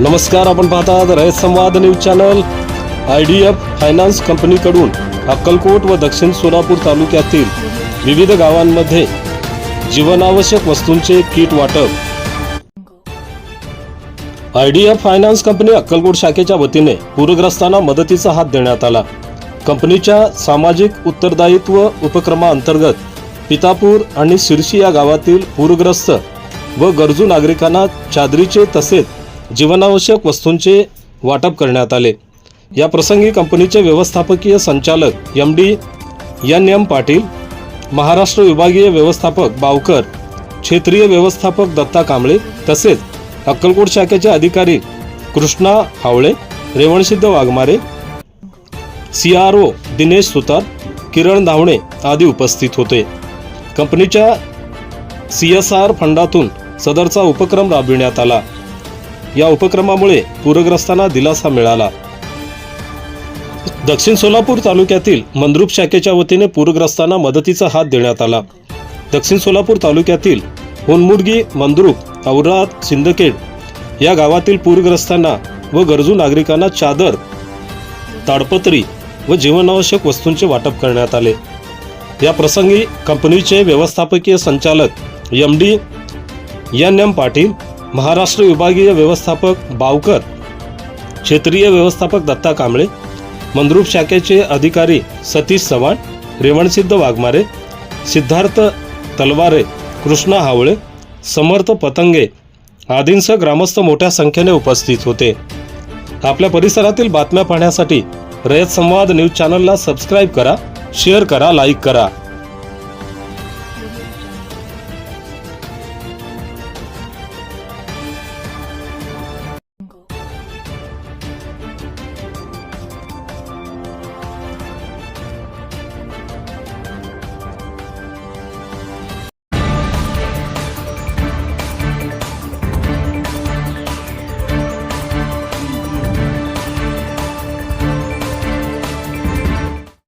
नमस्कार आपण पाहतात Rayat Samvad news channel. I D F finance कंपनीकडून अक्कलकोट व दक्षिण सोलापूर तालुक्यातील विविध गावांमध्ये जीवनावश्यक वस्तूंचे किट वाटप. I D F finance company Akkalkot शाखेच्या वतीने पूरग्रस्तांना मदतीचा हात देण्यात आला. कंपनीच्या सामाजिक उत्तरदायित्व उपक्रमाअंतर्गत पितापूर आणि शिरशी या गावातील पूरग्रस्त व गरजू नागरिकांना चादरीचे तसेच जीवनावश्यक वस्तूंचे वाटप करण्यात आले. या प्रसंगी कंपनीचे व्यवस्थापकीय संचालक M D N M Patil Maharashtra विभागीय व्यवस्थापक बावकर क्षेत्रीय व्यवस्थापक दत्ता कांबळे तसेच अक्कलकोट शाखेचे अधिकारी Krishna Havale Revansiddh Waghmare C R O Dinesh Sutar Kiran Dhavane आदी उपस्थित होते. कंपनीच्या सी एस आर फंडातून सदरचा उपक्रम राबविण्यात आला. या उपक्रमामुळे पूरग्रस्तांना दिलासा मिळाला. दक्षिण सोलापूर तालुक्यातील मंद्रुप शाखेच्या वतीने पूरग्रस्तांना मदतीचा हात देण्यात आला. दक्षिण सोलापूर तालुक्यातील होनमुडगी मंद्रुप औराद सिंदखेड या गावातील पूरग्रस्तांना व गरजू नागरिकांना चादर ताडपत्री व जीवनावश्यक वस्तूंचे वाटप करण्यात आले. या प्रसंगी कंपनीचे व्यवस्थापकीय संचालक M D N M Patil Maharashtra विभागीय व्यवस्थापक बावकर क्षेत्रीय व्यवस्थापक दत्ता कांबळे मंद्रूप शाखेचे अधिकारी सतीश चव्हाण रेवणसिद्ध वाघमारे सिद्धार्थ तलवारे कृष्णा हावळे समर्थ पतंगे आदींसह ग्रामस्थ मोठ्या संख्येने उपस्थित होते. आपल्या परिसरातील बातम्या पाहण्यासाठी रयत संवाद न्यूज चॅनलला सबस्क्राईब करा शेअर करा लाईक करा.